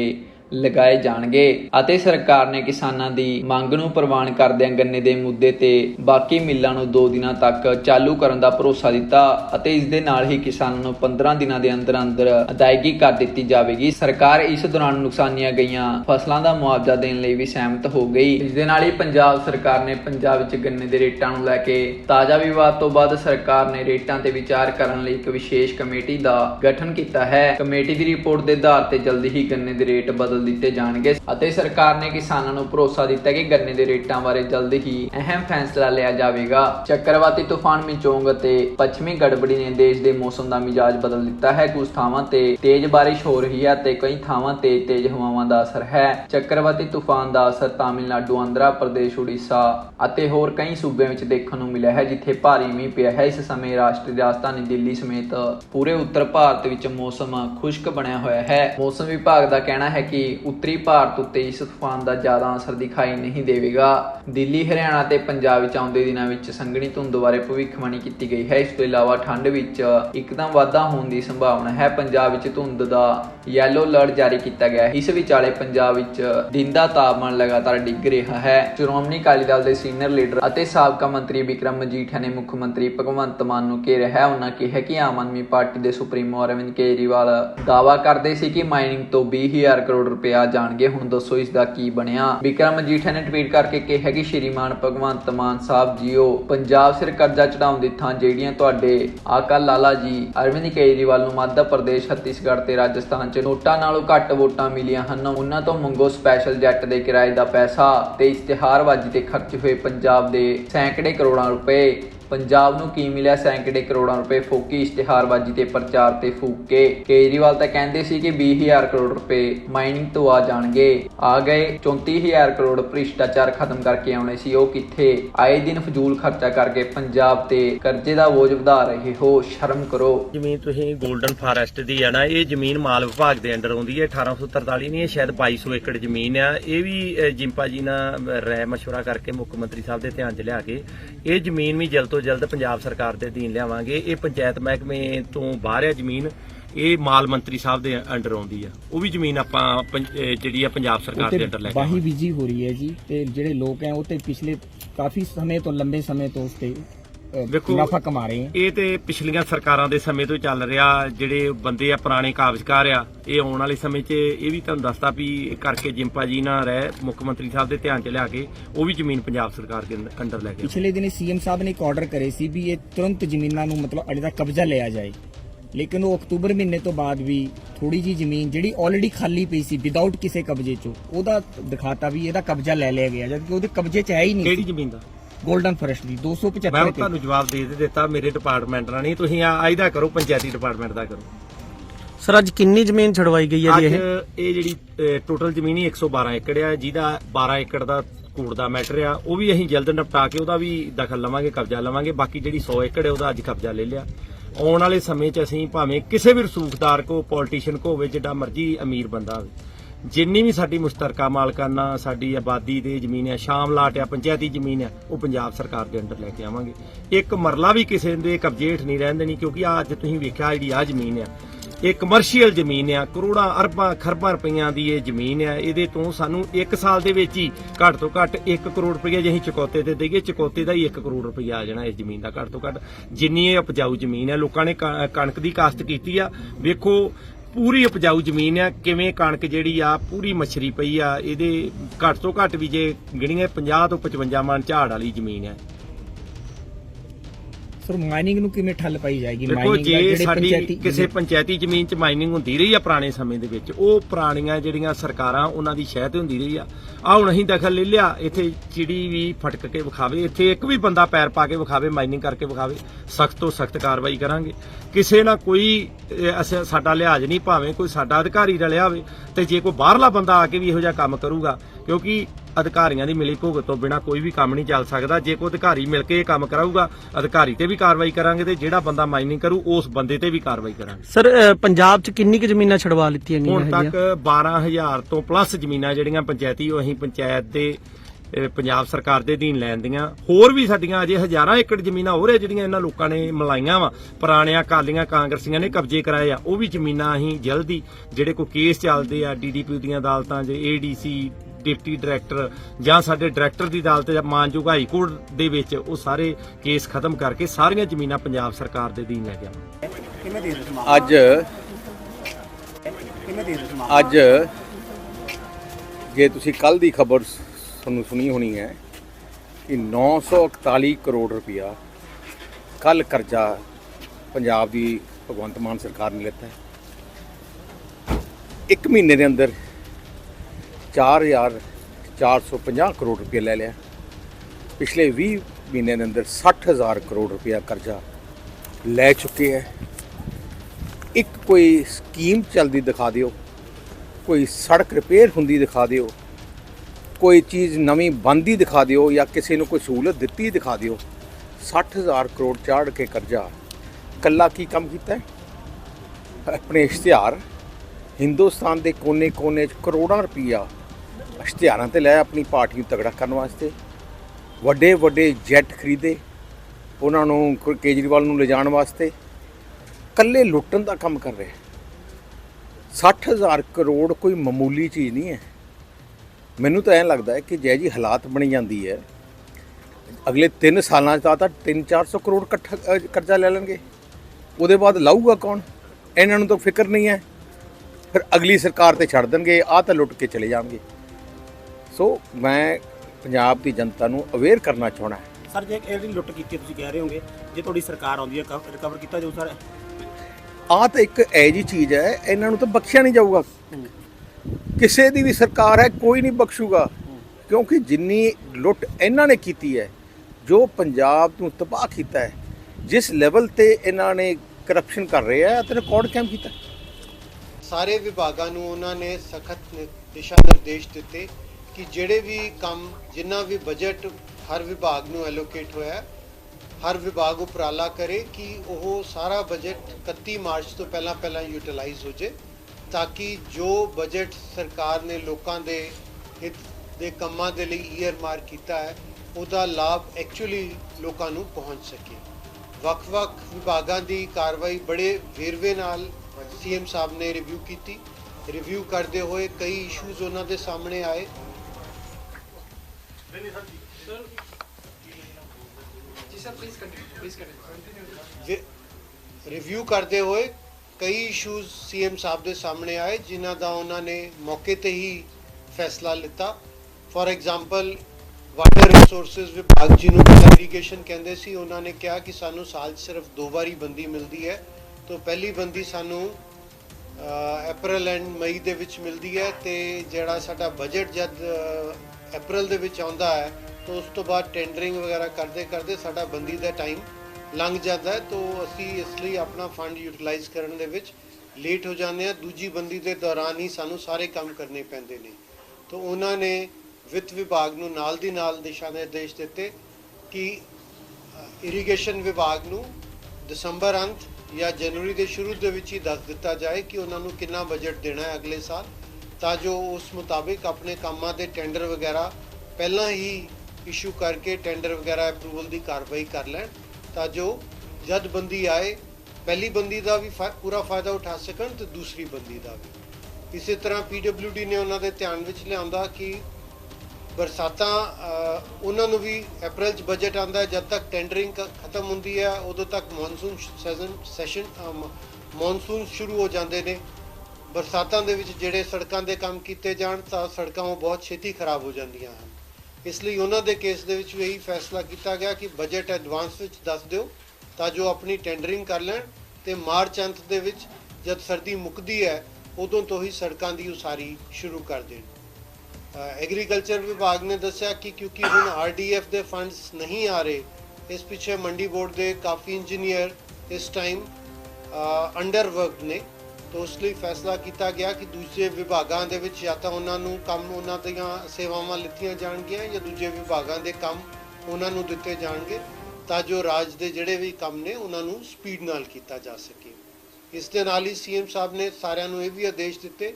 ਲਗਾਏ ਜਾਣਗੇ ਅਤੇ ਸਰਕਾਰ ਨੇ ਕਿਸਾਨਾਂ ਦੀ ਮੰਗ ਨੂੰ ਪ੍ਰਵਾਨ ਕਰਦਿਆਂ ਗੰਨੇ ਦੇ ਮੁੱਦੇ ਤੇ ਬਾਕੀ ਮਿੱਲਾਂ ਨੂੰ 2 ਦਿਨਾਂ ਤੱਕ ਚਾਲੂ ਕਰਨ ਦਾ ਭਰੋਸਾ ਦਿੱਤਾ ਅਤੇ ਇਸ ਦੇ ਨਾਲ ਹੀ ਕਿਸਾਨਾਂ ਨੂੰ 15 ਦਿਨਾਂ ਦੇ ਅੰਦਰ ਅੰਦਰ ਅਦਾਇਗੀ ਕਰ ਦਿੱਤੀ ਜਾਵੇਗੀ। ਸਰਕਾਰ ਇਸ ਦੌਰਾਨ ਨੁਕਸਾਨੀਆਂ ਗਈਆਂ ਫਸਲਾਂ ਦਾ ਮੁਆਵਜ਼ਾ ਦੇਣ ਲਈ ਵੀ ਸਹਿਮਤ ਹੋ ਗਈ। ਇਸ ਦੇ ਨਾਲ ਹੀ ਪੰਜਾਬ ਸਰਕਾਰ ਨੇ ਪੰਜਾਬ ਵਿੱਚ ਗੰਨੇ ਦੇ ਰੇਟਾਂ ਨੂੰ ਲੈ ਕੇ ਤਾਜ਼ਾ ਵਿਵਾਦ ਤੋਂ ਬਾਅਦ ਸਰਕਾਰ ਨੇ ਰੇਟਾਂ ਤੇ ਵਿਚਾਰ ਕਰਨ ਲਈ ਇੱਕ ਵਿਸ਼ੇਸ਼ ਕਮੇਟੀ ਦਾ ਗਠਨ ਕੀਤਾ ਹੈ। ਕਮੇਟੀ ਦੀ ਰਿਪੋਰਟ ਦੇ ਆਧਾਰ ਤੇ ਜਲਦੀ ਹੀ ਗੰਨੇ ਦੇ ਰੇਟ ਬਦਲ ਦਿੱਤੇ ਜਾਣਗੇ ਅਤੇ ਸਰਕਾਰ ਨੇ ਕਿਸਾਨਾਂ ਨੂੰ ਭਰੋਸਾ ਦਿੱਤਾ ਕਿ ਗੰਨੇ ਦੇ ਰੇਟਾਂ ਬਾਰੇ ਜਲਦ ਹੀ ਅਹਿਮ ਫੈਸਲਾ ਲਿਆ ਜਾਵੇਗਾ। ਚੱਕਰਵਾਤੀ ਤੂਫਾਨ ਮਿਚੋਂਗ ਅਤੇ ਪੱਛਮੀ ਗੜਬੜੀ ਨੇ ਦੇਸ਼ ਦੇ ਮੌਸਮ ਦਾ ਮਿਜਾਜ ਬਦਲ ਦਿੱਤਾ ਹੈ। ਕੁਝ ਥਾਵਾਂ ਤੇ ਤੇਜ਼ ਬਾਰਿਸ਼ ਹੋ ਰਹੀ ਹੈ ਤੇ ਕਈ ਥਾਵਾਂ ਤੇ ਤੇਜ਼ ਹਵਾਵਾਂ ਦਾ ਅਸਰ ਹੈ। ਚੱਕਰਵਾਤੀ ਤੂਫਾਨ ਦਾ ਅਸਰ ਤਾਮਿਲਨਾਡੂ, ਆਂਧਰਾ ਪ੍ਰਦੇਸ਼, ਉੜੀਸਾ ਅਤੇ ਹੋਰ ਕਈ ਸੂਬਿਆਂ ਵਿੱਚ ਦੇਖਣ ਨੂੰ ਮਿਲਿਆ ਹੈ, ਜਿੱਥੇ ਭਾਰੀ ਮੀਂਹ ਪਿਆ ਹੈ। ਇਸ ਸਮੇਂ ਰਾਸ਼ਟਰੀ ਰਾਜਧਾਨੀ ਦਿੱਲੀ ਸਮੇਤ ਪੂਰੇ ਉੱਤਰ ਭਾਰਤ ਵਿੱਚ ਮੌਸਮ ਖੁਸ਼ਕ ਬਣਿਆ ਹੋਇਆ ਹੈ। ਮੌਸਮ ਵਿਭਾਗ ਦਾ ਕਹਿਣਾ ਹੈ ਕਿ ਉੱਤਰੀ ਭਾਰਤ ਉੱਤੇ ਇਸ ਤੂਫਾਨ ਦਾ ਜ਼ਿਆਦਾ ਅਸਰ ਦਿਖਾਈ ਨਹੀਂ ਦੇਵੇਗਾ। ਦਿੱਲੀ, ਹਰਿਆਣਾ ਤੇ ਪੰਜਾਬ ਵਿੱਚ ਆਉਂਦੇ ਦਿਨਾਂ ਵਿੱਚ ਸੰਘਣੀ ਧੁੰਦ ਬਾਰੇ ਭਵਿੱਖਬਾਣੀ ਕੀਤੀ ਗਈ ਹੈ। ਇਸ ਤੋਂ ਇਲਾਵਾ ਠੰਡ ਵਿੱਚ ਇੱਕਦਮ ਵਾਧਾ ਹੋਣ ਦੀ ਸੰਭਾਵਨਾ ਹੈ। ਪੰਜਾਬ ਵਿੱਚ ਧੁੰਦ ਦਾ ਯੈਲੋ ਅਲਰਟ ਜਾਰੀ ਕੀਤਾ ਗਿਆ ਹੈ। ਇਸ ਵਿਚਾਲੇ ਪੰਜਾਬ ਵਿੱਚ ਦਿਨ ਦਾ ਤਾਪਮਾਨ ਲਗਾਤਾਰ ਡਿੱਗ ਰਿਹਾ ਹੈ। ਸ਼੍ਰੋਮਣੀ ਅਕਾਲੀ ਦਲ ਦੇ ਸੀਨੀਅਰ ਲੀਡਰ ਅਤੇ ਸਾਬਕਾ ਮੰਤਰੀ ਵਿਕਰਮ ਮਜੀਠਾ ਨੇ ਮੁੱਖ ਮੰਤਰੀ ਭਗਵੰਤ ਮਾਨ ਨੂੰ ਘੇਰਿਆ ਹੈ। ਉਹਨਾਂ ਕਿਹਾ ਕਿ ਆਮ ਆਦਮੀ ਪਾਰਟੀ ਦੇ ਸੁਪਰੀਮੋ ਅਰਵਿੰਦ ਕੇਜਰੀਵਾਲ ਦਾਅਵਾ ਕਰਦੇ ਸੀ ਕਿ ਮਾਈਨਿੰਗ ਤੋਂ 20000 ਕਰੋੜ ਰੁਪਇਆ ਜਾਣਗੇ। ਹੁਣ ਦੱਸੋ ਇਸ ਦਾ ਕੀ ਬਣਿਆ? ਵਿਕਰਮ ਮਜੀਠੀਆ ਨੇ ਟਵੀਟ ਕਰਕੇ ਕਿਹਾ ਕਿ ਸ਼੍ਰੀਮਾਨ ਭਗਵੰਤ ਮਾਨ ਸਾਹਿਬ ਜੀਓ, ਪੰਜਾਬ ਸਿਰ ਕਰਜ਼ਾ ਚੜਾਉਣ ਦੀ ਥਾਂ ਜਿਹੜੀਆਂ ਤੁਹਾਡੇ ਆਕਾ ਲਾਲਾ ਜੀ, ਅਰਵਿੰਦ ਕੇਜਰੀਵਾਲ ਨੂੰ ਮੱਧ ਪ੍ਰਦੇਸ਼, ਛੱਤੀਸਗੜ੍ਹ ਤੇ ਰਾਜਸਥਾਨ 'ਚ ਨੋਟਾਂ ਨਾਲੋਂ ਘੱਟ ਵੋਟਾਂ ਮਿਲੀਆਂ ਹਨ, ਉਹਨਾਂ ਤੋਂ ਮੰਗੋ ਸਪੈਸ਼ਲ ਜੈਟ ਦੇ ਕਿਰਾਏ ਦਾ ਪੈਸਾ ਤੇ ਇਸ਼ਤਿਹਾਰਬਾਜ਼ੀ ਤੇ ਖਰਚ ਹੋਏ ਪੰਜਾਬ ਦੇ ਸੈਂਕੜੇ ਕਰੋੜਾਂ ਰੁਪਏ। ਪੰਜਾਬ ਨੂੰ ਕੀ ਮਿਲਿਆ? ਸੈਂਕੜੇ ਕਰੋੜਾਂ ਰੁਪਏ ਫੋਕੀ ਇਸ਼ਤਿਹਾਰਬਾਜ਼ੀ ਤੇ ਪ੍ਰਚਾਰ ਤੇ ਫੂਕ। ਕੇ ਕੇਜਰੀਵਾਲ ਤਾਂ ਕਹਿੰਦੇ ਸੀ ਕਿ 20000 ਕਰੋੜ ਰੁਪਏ ਮਾਈਨਿੰਗ ਤੋਂ ਆ ਜਾਣਗੇ। ਆ ਗਏ 34000 ਕਰੋੜ ਭ੍ਰਿਸ਼ਟਾਚਾਰ ਖਤਮ ਕਰਕੇ ਆਉਣੇ ਸੀ। ਉਹ ਕਿੱਥੇ? ਆਏ ਦਿਨ ਫਜ਼ੂਲ ਖਰਚਾ ਕਰਕੇ ਪੰਜਾਬ ਤੇ ਕਰਜ਼ੇ ਦਾ ਬੋਝ ਵਧਾ ਰਹੇ ਹੋ। ਸ਼ਰਮ ਕਰੋ। ਜ਼ਮੀਨ ਤੁਸੀਂ 골ਡਨ ਫਾਰੈਸਟ ਦੀ ਆ ਨਾ, ਇਹ ਜ਼ਮੀਨ ਮਾਲ ਵਿਭਾਗ ਦੇ ਅੰਡਰ ਆਉਂਦੀ ਹੈ। 1843 ਨਹੀਂ, ਇਹ ਸ਼ਾਇਦ 2200 ਏਕੜ ਜ਼ਮੀਨ ਆ। ਇਹ ਵੀ ਜਿੰਪਾ ਜੀ ਨਾਲ ਰਾਏ ਮਸ਼ਵਰਾ ਕਰਕੇ ਮੁੱਖ ਮੰਤਰੀ ਸਾਹਿਬ ਦੇ ਧਿਆਨ 'ਚ ਲਿਆ ਕੇ, ਇਹ ਜ਼ਮੀਨ ਵੀ ਜਲਦ ਤੋਂ ਜਲਦ ਪੰਜਾਬ ਸਰਕਾਰ ਦੇ ਅਧੀਨ ਲਿਆਵਾਂਗੇ। ਇਹ ਪੰਚਾਇਤ ਮਹਿਕਮੇ ਤੋਂ ਬਾਹਰ ਆ ਜ਼ਮੀਨ। ਇਹ ਮਾਲ ਮੰਤਰੀ ਸਾਹਿਬ ਦੇ ਅੰਡਰ ਆਉਂਦੀ ਆ। ਉਹ ਵੀ ਜ਼ਮੀਨ ਆਪਾਂ ਜਿਹੜੀ ਆ ਪੰਜਾਬ ਸਰਕਾਰ ਦੇ ਅੰਡਰ ਲੈ ਕੇ ਬਾਹੀ ਆਵਾਂਗੇ। ਬੀਜੀ ਹੋ ਰਹੀ ਹੈ ਜੀ ਤੇ ਜਿਹੜੇ ਲੋਕ ਹੈ ਉਹ ਤੇ ਪਿਛਲੇ ਕਾਫੀ ਸਮੇਂ ਤੋਂ ਲੰਬੇ ਸਮੇਂ ਤੋਂ ਉਸ ਤੇ ਵੇਖੋ, ਮੁਨਾਫਾ ਕਮਾ ਰਹੇ ਹੈ। ਇਹ ਤੇ ਪਿਛਲੀਆਂ ਸਰਕਾਰਾਂ ਦੇ ਸਮੇਂ ਤੋਂ ਚੱਲ ਰਿਹਾ ਜਿਹੜੇ ਬੰਦੇ ਆ ਪੁਰਾਣੇ ਕਾਬਜ਼ਕਾਰ ਆ ਇਹ ਆਉਣ ਵਾਲੇ ਸਮੇਂ 'ਚ ਇਹ ਵੀ ਤੁਹਾਨੂੰ ਦੱਸਦਾ ਵੀ ਕਰਕੇ ਜਿੰਪਾ ਜੀ ਨਾਲ ਰਹਿ ਮੁੱਖ ਮੰਤਰੀ ਸਾਹਿਬ ਦੇ ਧਿਆਨ 'ਚ ਲਿਆ ਕੇ ਉਹ ਵੀ ਜ਼ਮੀਨ ਪੰਜਾਬ ਸਰਕਾਰ ਦੇ ਅੰਡਰ ਲੈ ਕੇ ਪਿਛਲੇ ਦਿਨੀ ਸੀਐਮ ਸਾਹਿਬ ਨੇ ਇੱਕ ਆਰਡਰ ਕਰੇ ਸੀ ਵੀ ਇਹ ਤੁਰੰਤ ਜ਼ਮੀਨਾਂ ਨੂੰ ਮਤਲਬ ਅੜੇ ਦਾ ਕਬਜ਼ਾ ਲਿਆ ਜਾਏ। ਲੇਕਿਨ ਉਹ ਅਕਤੂਬਰ ਮਹੀਨੇ ਤੋਂ ਬਾਅਦ ਵੀ ਥੋੜੀ ਜੀ ਜ਼ਮੀਨ ਜਿਹੜੀ ਆਲਰੇਡੀ ਖਾਲੀ ਪਈ ਸੀ ਵਿਦਆਊਟ ਕਿਸੇ ਕਬਜ਼ੇ ਚੋਂ ਉਹਦਾ ਦਿਖਾਤਾ ਵੀ ਇਹਦਾ ਕਬਜ਼ਾ ਲੈ ਲਿਆ ਗਿਆ ਜਦਕਿ ਉਹਦੇ ਕਬਜ਼ੇ 'ਚ ਹੈ ਹੀ ਕਿਹੜੀ ਨਹੀਂ ਜ਼ਮੀਨ ਦਾ? 골ਡਨ ਫੋਰੈਸਟ ਦੀ 275 ਮੈਂ ਤੁਹਾਨੂੰ ਜਵਾਬ ਦੇ ਦੇ ਦਿੱਤਾ ਮੇਰੇ ਡਿਪਾਰਟਮੈਂਟ ਨਾਲ ਨਹੀਂ ਤੁਸੀਂ ਆ ਇਹਦਾ ਕਰੋ ਪੰਚਾਇਤੀ ਡਿਪਾਰਟਮੈਂਟ ਦਾ ਕਰੋ। ਸਰ ਅੱਜ ਕਿੰਨੀ ਜ਼ਮੀਨ ਛਡਵਾਈ ਗਈ ਹੈ ਜੀ ਇਹ? ਇਹ ਜਿਹੜੀ ਟੋਟਲ ਜ਼ਮੀਨ ਹੀ 112 ਏਕੜ ਆ ਜਿਹਦਾ 12 ਏਕੜ ਦਾ ਕੂੜ ਦਾ ਮੈਟਰ ਆ ਉਹ ਵੀ ਅਸੀਂ ਜਲਦ ਨਿਪਟਾ ਕੇ ਉਹਦਾ ਵੀ ਦਖਲ ਲਵਾਂਗੇ ਕਬਜ਼ਾ ਲਵਾਂਗੇ ਬਾਕੀ ਜਿਹੜੀ 100 ਏਕੜ ਹੈ ਉਹਦਾ ਅੱਜ ਕਬਜ਼ਾ ਲੈ ਲਿਆ। ਆਉਣ ਵਾਲੇ ਸਮੇਂ 'ਚ ਅਸੀਂ ਭਾਵੇਂ ਕਿਸੇ ਵੀ ਰਸੂਖਦਾਰ ਕੋ ਪੋਲੀਟੀਸ਼ੀਅਨ ਕੋ ਹੋਵੇ ਜਿਹੜਾ ਮਰਜ਼ੀ ਅਮੀਰ ਬੰਦਾ ਹੋਵੇ। ਜਿੰਨੀ ਵੀ ਸਾਡੀ ਮੁਸ਼ਤਰਕਾ ਮਾਲਕਾਨਾ, ਸਾਡੀ ਆਬਾਦੀ ਦੇ ਜ਼ਮੀਨ ਹੈ ਸ਼ਾਮ ਲਾਟ ਆ, ਪੰਚਾਇਤੀ ਜ਼ਮੀਨ ਹੈ ਉਹ ਪੰਜਾਬ ਸਰਕਾਰ ਦੇ ਅੰਡਰ ਲੈ ਕੇ ਆਵਾਂਗੇ। ਇੱਕ ਮਰਲਾ ਵੀ ਕਿਸੇ ਦੇ ਕਬਜ਼ੇ ਹੇਠ ਨਹੀਂ ਰਹਿਣ ਦੇਣੀ, ਕਿਉਂਕਿ ਆ ਅੱਜ ਤੁਸੀਂ ਵੇਖਿਆ ਜਿਹੜੀ ਆ ਜ਼ਮੀਨ ਆ, ਇਹ ਕਮਰਸ਼ੀਅਲ ਜ਼ਮੀਨ ਆ, ਕਰੋੜਾਂ ਅਰਬਾਂ, ਖਰਬਾਂ ਰੁਪਈਆਂ ਦੀ ਇਹ ਜ਼ਮੀਨ ਆ, ਇਹਦੇ ਤੋਂ ਸਾਨੂੰ 1 ਸਾਲ ਦੇ ਵਿੱਚ ਹੀ ਘੱਟ ਤੋਂ ਘੱਟ 1 ਕਰੋੜ ਰੁਪਈਆ ਜੇ ਅਸੀਂ ਚੁਕੌਤੇ ਤੇ ਦੇਈਏ, ਚੁਕੌਤੇ ਦਾ ਹੀ 1 ਕਰੋੜ ਰੁਪਈਆ ਆ ਜਾਣਾ ਇਸ ਜ਼ਮੀਨ ਦਾ ਘੱਟ ਤੋਂ ਘੱਟ। ਜਿੰਨੀ ਇਹ ਉਪਜਾਊ ਜ਼ਮੀਨ ਆ, ਲੋਕਾਂ ਨੇ ਕ- ਕਣਕ ਦੀ ਕਾਸ਼ਤ ਕੀਤੀ ਆ, ਵੇਖੋ ਪੂਰੀ ਉਪਜਾਊ ਜ਼ਮੀਨ ਆ, ਕਿਵੇਂ ਕਣਕ ਜਿਹੜੀ ਆ, ਪੂਰੀ ਮਛਰੀ ਪਈ ਆ, ਇਹਦੇ ਘੱਟ ਤੋਂ ਘੱਟ ਵੀ ਜੇ ਗਿਣੀਏ 50 ਤੋਂ 55 ਮਣ ਝਾੜ ਵਾਲੀ ਜ਼ਮੀਨ ਆ। ਸਰ ਮਾਈਨਿੰਗ ਨੂੰ ਕਿਵੇਂ ਠੱਲ ਪਾਈ ਜਾਏਗੀ? ਦੇਖੋ ਦਾ ਜੇ ਜਿਹੜੇ ਸਾਡੀ ਪੰਚਾਇਤੀ ਕਿਸੇ ਪੰਚਾਇਤੀ ਜ਼ਮੀਨ 'ਚ ਮਾਈਨਿੰਗ ਹੁੰਦੀ ਰਹੀ ਆ ਪੁਰਾਣੇ ਸਮੇਂ ਦੇ ਵਿੱਚ ਉਹ ਪੁਰਾਣੀਆਂ ਜਿਹੜੀਆਂ ਸਰਕਾਰਾਂ ਉਹਨਾਂ ਦੀ ਸ਼ਹਿ ਤੇ ਹੁੰਦੀ ਰਹੀ ਆ। ਆ ਹੁਣ ਅਸੀਂ ਦਖਲ ਲੈ ਲਿਆ ਇੱਥੇ ਚਿੜੀ ਵੀ ਫਟਕ ਕੇ ਵਿਖਾਵੇ ਇੱਥੇ ਇੱਕ ਵੀ ਬੰਦਾ ਪੈਰ ਪਾ ਕੇ ਵਿਖਾਵੇ ਮਾਈਨਿੰਗ ਕਰਕੇ ਵਿਖਾਵੇ ਸਖਤ ਤੋਂ ਸਖਤ ਕਾਰਵਾਈ ਕਰਾਂਗੇ। ਕਿਸੇ ਨਾਲ ਕੋਈ ਅਸ- ਸਾਡਾ ਲਿਹਾਜ਼ ਨਹੀਂ ਭਾਵੇਂ ਕੋਈ ਸਾਡਾ ਅਧਿਕਾਰੀ ਰਲਿਆ ਹੋਵੇ ਤੇ ਜੇ ਕੋਈ ਬਾਹਰਲਾ ਬੰਦਾ ਆ ਕੇ ਵੀ ਇਹੋ ਜਿਹਾ ਕੰਮ ਕਰੂਗਾ ਕਿਉਂਕਿ ਅਧਿਕਾਰੀਆਂ ਦੀ ਮਿਲੀ ਭੁਗਤ ਤੋਂ ਬਿਨਾ ਕੋਈ ਵੀ ਕੰਮ ਨਹੀਂ ਚੱਲ ਸਕਦਾ। ਜੇ ਕੋਈ ਅਧਿਕਾਰੀ ਮਿਲ ਕੇ ਇਹ ਕੰਮ ਕਰਾਊਗਾ ਅਧਿਕਾਰੀ ਤੇ ਵੀ ਕਾਰਵਾਈ ਕਰਾਂਗੇ ਤੇ ਜਿਹੜਾ ਬੰਦਾ ਮਾਈਨਿੰਗ ਕਰੂ ਉਸ ਬੰਦੇ ਤੇ ਵੀ ਕਾਰਵਾਈ ਕਰਾਂਗੇ। ਸਰ ਪੰਜਾਬ 'ਚ ਕਿੰਨੀ ਕੁ ਜ਼ਮੀਨਾਂ ਛਡਵਾ ਲਿੱਤੀਆਂ ਗਈਆਂ ਹੁਣ ਤੱਕ 12000 ਤੋਂ ਪਲੱਸ ਜ਼ਮੀਨਾਂ ਜਿਹੜੀਆਂ ਪੰਚਾਇਤੀ ਉਹ ਅਸੀਂ ਪੰਚਾਇਤ ਦੇ ਪੰਜਾਬ ਸਰਕਾਰ ਦੇ ਅਧੀਨ ਲੈਣ ਦੀਆਂ। ਹੋਰ ਵੀ ਸਾਡੀਆਂ ਅਜੇ ਹਜ਼ਾਰਾਂ ਏਕੜ ਜ਼ਮੀਨਾਂ ਹੋਰ ਹੈ ਜਿਹੜੀਆਂ ਇਹਨਾਂ ਲੋਕਾਂ ਨੇ ਮਲਾਈਆਂ ਵਾ। ਪੁਰਾਣੀਆਂ ਕਾਲੀਆਂ ਕਾਂਗਰਸੀਆਂ ਨੇ ਕਬਜ਼ੇ ਕਰਾਏ ਆ। ਉਹ ਵੀ ਜ਼ਮੀਨਾਂ ਅਸੀਂ ਜਲਦੀ ਜਿਹੜੇ ਕੋਈ ਕੇਸ ਚੱਲਦੇ ਆ ਡੀਡੀਪੀ ਦੀਆਂ ਅਦਾਲਤਾਂ 'ਚ ਏਡੀਸੀ ਡਿਪਟੀ ਡਾਇਰੈਕਟਰ ਜਾਂ ਸਾਡੇ ਡਾਇਰੈਕਟਰ ਦੀ ਅਦਾਲਤ ਜਾਂ ਮਾਨਯੋਗ ਹਾਈ ਕੋਰਟ ਦੇ ਵਿੱਚ ਉਹ ਸਾਰੇ ਕੇਸ ਖਤਮ ਕਰਕੇ ਸਾਰੀਆਂ ਜ਼ਮੀਨਾਂ ਪੰਜਾਬ ਸਰਕਾਰ ਦੇ ਅਧੀਨ ਲੈ ਆਵਾਂਗੇ ਅੱਜ ਅੱਜ ਜੇ ਤੁਸੀਂ ਕੱਲ ਦੀ ਖਬਰ ਤੁਹਾਨੂੰ ਸੁਣੀ ਹੋਣੀ ਹੈ ਕਿ 941 ਕਰੋੜ ਰੁਪਇਆ ਕੱਲ ਕਰਜ਼ਾ ਪੰਜਾਬ ਦੀ ਭਗਵੰਤ ਮਾਨ ਸਰਕਾਰ ਨੇ ਲਿੱਤਾ ਹੈ। ਇੱਕ ਮਹੀਨੇ ਦੇ ਅੰਦਰ 4450 ਕਰੋੜ ਰੁਪਇਆ ਲੈ ਲਿਆ। ਪਿਛਲੇ 20 ਮਹੀਨਿਆਂ ਦੇ ਅੰਦਰ 60000 ਕਰੋੜ ਰੁਪਇਆ ਕਰਜ਼ਾ ਲੈ ਚੁੱਕੇ ਹੈ। ਇੱਕ ਕੋਈ ਸਕੀਮ ਚੱਲਦੀ ਦਿਖਾ ਦਿਓ, ਕੋਈ ਸੜਕ ਰਿਪੇਅਰ ਹੁੰਦੀ ਦਿਖਾ ਦਿਓ, ਕੋਈ ਚੀਜ਼ ਨਵੀਂ ਬੰਦੀ ਦਿਖਾ ਦਿਓ ਜਾਂ ਕਿਸੇ ਨੂੰ ਕੋਈ ਸਹੂਲਤ ਦਿੱਤੀ ਦਿਖਾ ਦਿਓ 60000 ਕਰੋੜ ਚਾੜ ਕੇ ਕਰਜ਼ਾ। ਕੱਲਾ ਕੀ ਕੰਮ ਕੀਤਾ ਆਪਣੇ ਇਸ਼ਤਿਹਾਰ, ਹਿੰਦੁਸਤਾਨ ਦੇ ਕੋਨੇ-ਕੋਨੇ 'ਚ ਕਰੋੜਾਂ ਰੁਪਈਆ ਇਸ਼ਤਿਹਾਰਾਂ ਤੇ ਲੈ ਆਪਣੀ ਪਾਰਟੀ ਨੂੰ ਤਗੜਾ ਕਰਨ ਵਾਸਤੇ। ਵੱਡੇ ਵੱਡੇ ਜੈਟ ਖਰੀਦੇ, ਉਹਨਾਂ ਨੂੰ ਕੇਜਰੀਵਾਲ ਨੂੰ ਲਿਜਾਣ ਵਾਸਤੇ। ਕੱਲੇ ਲੁੱਟਣ ਦਾ ਕੰਮ ਕਰ ਰਿਹਾ। 60000 ਕਰੋੜ ਕੋਈ ਮਾਮੂਲੀ ਚੀਜ਼ ਨਹੀਂ ਹੈ। ਮੈਨੂੰ ਤਾਂ ਐਂ ਲੱਗਦਾ ਹੈ ਕਿ ਜੈ ਜੀ ਹਾਲਾਤ ਬਣੀ ਜਾਂਦੀ ਹੈ, ਅਗਲੇ 3 ਸਾਲਾਂ 'ਚ ਤਾਂ ਤਾਂ 3-400 ਕਰੋੜ ਇਕੱਠਾ ਕਰਜ਼ਾ ਲੈ ਲੈਣਗੇ। ਉਹਦੇ ਬਾਅਦ ਲਾਊਗਾ ਕੌਣ? ਇਹਨਾਂ ਨੂੰ ਤਾਂ ਫਿਕਰ ਨਹੀਂ ਹੈ। ਫਿਰ ਅਗਲੀ ਸਰਕਾਰ ਤੇ ਛੱਡ ਦੇਣਗੇ, ਆਹ ਤਾਂ ਲੁੱਟ ਕੇ ਚਲੇ ਜਾਣਗੇ। ਸੋ ਮੈਂ ਪੰਜਾਬ ਦੀ ਜਨਤਾ ਨੂੰ ਅਵੇਅਰ ਕਰਨਾ ਚਾਹਣਾ ਸਰ ਜੇ ਇਹ ਲੁੱਟ ਕੀਤੀ ਤੁਸੀਂ ਕਹਿ ਰਹੇ ਹੋਗੇ ਜੇ ਤੁਹਾਡੀ ਸਰਕਾਰ ਆਉਂਦੀ ਹੈ ਰਿਕਵਰ ਕੀਤਾ ਜਾਊ ਸਰ? ਆਹ ਤਾਂ ਇੱਕ ਐ ਜੀ ਚੀਜ਼ ਹੈ ਇਹਨਾਂ ਨੂੰ ਤਾਂ ਬਖਸ਼ਿਆ ਨਹੀਂ ਜਾਊਗਾ। ਕਿਸੇ ਦੀ ਵੀ ਸਰਕਾਰ ਹੈ ਕੋਈ ਨਹੀਂ ਬਖਸ਼ੂਗਾ। ਕਿਉਂਕਿ ਜਿੰਨੀ ਲੁੱਟ ਇਹਨਾਂ ਨੇ ਕੀਤੀ ਹੈ ਜੋ ਪੰਜਾਬ ਨੂੰ ਤਬਾਹ ਕੀਤਾ ਹੈ ਜਿਸ ਲੈਵਲ ਤੇ ਇਹਨਾਂ ਨੇ ਕਰਪਸ਼ਨ ਕਰ ਰਹੇ ਆ ਤੇ ਰਿਕਾਰਡ ਕੈਮ ਕੀਤਾ। ਸਾਰੇ ਵਿਭਾਗਾਂ ਨੂੰ ਉਹਨਾਂ ਨੇ ਸਖਤ ਦਿਸ਼ਾ ਨਿਰਦੇਸ਼ ਦਿੱਤੇ। ਕਿ ਜਿਹੜੇ ਵੀ ਕੰਮ, ਜਿੰਨਾ ਵੀ ਬਜਟ ਹਰ ਵਿਭਾਗ ਨੂੰ ਐਲੋਕੇਟ ਹੋਇਆ, ਹਰ ਵਿਭਾਗ ਉਪਰਾਲਾ ਕਰੇ ਕਿ ਉਹ ਸਾਰਾ ਬਜਟ 31 ਮਾਰਚ ਤੋਂ ਪਹਿਲਾਂ ਪਹਿਲਾਂ ਯੂਟਿਲਾਈਜ਼ ਹੋ ਜੇ, ਤਾਂ ਕਿ ਜੋ ਬਜਟ ਸਰਕਾਰ ਨੇ ਲੋਕਾਂ ਦੇ ਹਿੱਤ ਦੇ ਕੰਮਾਂ ਦੇ ਲਈ ਈਅਰ ਮਾਰਕ ਕੀਤਾ ਹੈ, ਉਹਦਾ ਲਾਭ ਐਕਚੁਅਲੀ ਲੋਕਾਂ ਨੂੰ ਪਹੁੰਚ ਸਕੇ। ਵੱਖ-ਵੱਖ ਵਿਭਾਗਾਂ ਦੀ ਕਾਰਵਾਈ ਬੜੇ ਵੇਰਵੇ ਨਾਲ ਸੀਐਮ ਸਾਹਿਬ ਨੇ ਰਿਵਿਊ ਕੀਤੀ। ਰਿਵਿਊ ਕਰਦੇ ਹੋਏ ਕਈ ਇਸ਼ੂਜ਼ ਉਹਨਾਂ ਦੇ ਸਾਹਮਣੇ ਆਏ। ਰਿਵਿਊ ਕਰਦੇ ਹੋਏ ਕਈ ਇਸ਼ੂਜ਼ ਸੀਐਮ ਸਾਹਿਬ ਦੇ ਸਾਹਮਣੇ ਆਏ ਜਿਨ੍ਹਾਂ ਦਾ ਉਹਨਾਂ ਨੇ ਮੌਕੇ ਤੇ ਹੀ ਫੈਸਲਾ ਲਿੱਤਾ। ਫੋਰ ਐਗਜ਼ਾਮਪਲ ਵਾਟਰ ਰਿਸੋਰਸਸ ਵਿਭਾਗ ਜਿਹਨੂੰ ਇਰੀਗੇਸ਼ਨ ਕਹਿੰਦੇ ਸੀ ਉਹਨਾਂ ਨੇ ਕਿਹਾ ਕਿ ਸਾਨੂੰ ਸਾਲ 'ਚ ਸਿਰਫ ਦੋ ਵਾਰੀ ਬੰਦੀ ਮਿਲਦੀ ਹੈ। ਤੋਂ ਪਹਿਲੀ ਬੰਦੀ ਸਾਨੂੰ ਅਪ੍ਰੈਲ ਐਂਡ ਮਈ ਦੇ ਵਿੱਚ ਮਿਲਦੀ ਹੈ ਤੇ ਜਿਹੜਾ ਸਾਡਾ ਬਜਟ ਜਦ ਅਪ੍ਰੈਲ ਦੇ ਵਿੱਚ ਆਉਂਦਾ ਹੈ, ਤਾਂ ਉਸ ਤੋਂ ਬਾਅਦ ਟੈਂਡਰਿੰਗ ਵਗੈਰਾ ਕਰਦੇ ਕਰਦੇ ਸਾਡਾ ਬੰਦੀ ਦਾ ਟਾਈਮ ਲੰਘ ਜਾਂਦਾ ਹੈ, ਤੋਂ ਅਸੀਂ ਇਸ ਲਈ ਆਪਣਾ ਫੰਡ ਯੂਟਿਲਾਈਜ਼ ਕਰਨ ਦੇ ਵਿੱਚ ਲੇਟ ਹੋ ਜਾਂਦੇ ਹਾਂ। ਦੂਜੀ ਬੰਦੀ ਦੇ ਦੌਰਾਨ ਹੀ ਸਾਨੂੰ ਸਾਰੇ ਕੰਮ ਕਰਨੇ ਪੈਂਦੇ ਨੇ। ਤਾਂ ਉਹਨਾਂ ਨੇ ਵਿੱਤ ਵਿਭਾਗ ਨੂੰ ਨਾਲ ਦੀ ਨਾਲ ਦਿਸ਼ਾ ਨਿਰਦੇਸ਼ ਦਿੱਤੇ ਕਿ ਇਰੀਗੇਸ਼ਨ ਵਿਭਾਗ ਨੂੰ ਦਸੰਬਰ ਅੰਤ ਜਾਂ ਜਨਵਰੀ ਦੇ ਸ਼ੁਰੂ ਦੇ ਵਿੱਚ ਹੀ ਦੱਸ ਦਿੱਤਾ ਜਾਏ ਕਿ ਉਹਨਾਂ ਨੂੰ ਕਿੰਨਾ ਬਜਟ ਦੇਣਾ ਹੈ ਅਗਲੇ ਸਾਲ। ਤਾਂ ਜੋ ਉਸ ਮੁਤਾਬਿਕ ਆਪਣੇ ਕੰਮਾਂ ਦੇ ਟੈਂਡਰ ਵਗੈਰਾ ਪਹਿਲਾਂ ਹੀ ਇਸ਼ੂ ਕਰਕੇ ਟੈਂਡਰ ਵਗੈਰਾ ਅਪਰੂਵਲ ਦੀ ਕਾਰਵਾਈ ਕਰ ਲੈਣ, ਤਾਂ ਜੋ ਜਦ ਬੰਦੀ ਆਏ, ਪਹਿਲੀ ਬੰਦੀ ਦਾ ਵੀ ਫਾ- ਪੂਰਾ ਫਾਇਦਾ ਉਠਾ ਸਕਣ ਤੇ ਦੂਸਰੀ ਬੰਦੀ ਦਾ ਵੀ। ਇਸੇ ਤਰ੍ਹਾਂ ਪੀਡਬਲਯੂਡੀ ਨੇ ਉਹਨਾਂ ਦੇ ਧਿਆਨ ਵਿੱਚ ਲਿਆਂਦਾ ਕਿ ਬਰਸਾਤਾਂ ਉਹਨਾਂ ਨੂੰ ਵੀ ਅਪ੍ਰੈਲ 'ਚ ਬਜਟ ਆਂਦਾ ਜਦ ਤੱਕ ਟੈਂਡਰਿੰਗ ਕ- ਖਤਮ ਹੁੰਦੀ ਹੈ, ਉਦੋਂ ਤੱਕ ਮੌਨਸੂਨ ਸੀਜ਼ਨ ਸੈਸ਼ਨ ਮੌਨਸੂਨ ਸ਼ੁਰੂ ਹੋ ਜਾਂਦੇ ਨੇ। ਬਰਸਾਤਾਂ ਦੇ ਵਿੱਚ ਜਿਹੜੇ ਸੜਕਾਂ ਦੇ ਕੰਮ ਕੀਤੇ ਜਾਣ ਤਾਂ ਸੜਕਾਂ ਉਹ ਬਹੁਤ ਛੇਤੀ ਖਰਾਬ ਹੋ ਜਾਂਦੀਆਂ ਹਨ। ਇਸ ਲਈ ਉਹਨਾਂ ਦੇ ਕੇਸ ਦੇ ਵਿੱਚ ਵੀ ਇਹੀ ਫੈਸਲਾ ਕੀਤਾ ਗਿਆ ਕਿ ਬਜਟ ਐਡਵਾਂਸ ਵਿੱਚ ਦੱਸ ਦਿਓ ਤਾਂ ਜੋ ਆਪਣੀ ਟੈਂਡਰਿੰਗ ਕਰ ਲੈਣ ਤੇ ਮਾਰਚ ਅੰਤ ਦੇ ਵਿੱਚ ਜਦ ਸਰਦੀ ਮੁੱਕਦੀ ਹੈ, ਉਦੋਂ ਤੋਂ ਹੀ ਸੜਕਾਂ ਦੀ ਉਸਾਰੀ ਸ਼ੁਰੂ ਕਰ ਦੇਣ। ਐਗਰੀਕਲਚਰ ਵਿਭਾਗ ਨੇ ਦੱਸਿਆ ਕਿ ਕਿਉਂਕਿ ਹੁਣ ਆਰਡੀਐਫ ਦੇ ਫੰਡਸ ਨਹੀਂ ਆ ਰਹੇ, ਇਸ ਪਿੱਛੇ ਮੰਡੀ ਬੋਰਡ ਦੇ ਕਾਫੀ ਇੰਜੀਨੀਅਰ ਇਸ ਟਾਈਮ ਅੰਡਰ ਵਰਕਡ ਨੇ। ਤਾਂ ਉਸ ਲਈ ਫੈਸਲਾ ਕੀਤਾ ਗਿਆ ਕਿ ਦੂਜੇ ਵਿਭਾਗਾਂ ਦੇ ਵਿੱਚ ਜਾਂ ਤਾਂ ਉਹਨਾਂ ਨੂੰ ਕੰਮ ਉਹਨਾਂ ਦੀਆਂ ਸੇਵਾਵਾਂ ਲਿੱਤੀਆਂ ਜਾਣਗੀਆਂ ਜਾਂ ਦੂਜੇ ਵਿਭਾਗਾਂ ਦੇ ਕੰਮ ਉਹਨਾਂ ਨੂੰ ਦਿੱਤੇ ਜਾਣਗੇ ਤਾਂ ਜੋ ਰਾਜ ਦੇ ਜਿਹੜੇ ਵੀ ਕੰਮ ਨੇ ਉਹਨਾਂ ਨੂੰ ਸਪੀਡ ਨਾਲ ਕੀਤਾ ਜਾ ਸਕੇ। ਇਸ ਦੇ ਨਾਲ ਹੀ ਸੀਐਮ ਸਾਹਿਬ ਨੇ ਸਾਰਿਆਂ ਨੂੰ ਇਹ ਵੀ ਆਦੇਸ਼ ਦਿੱਤੇ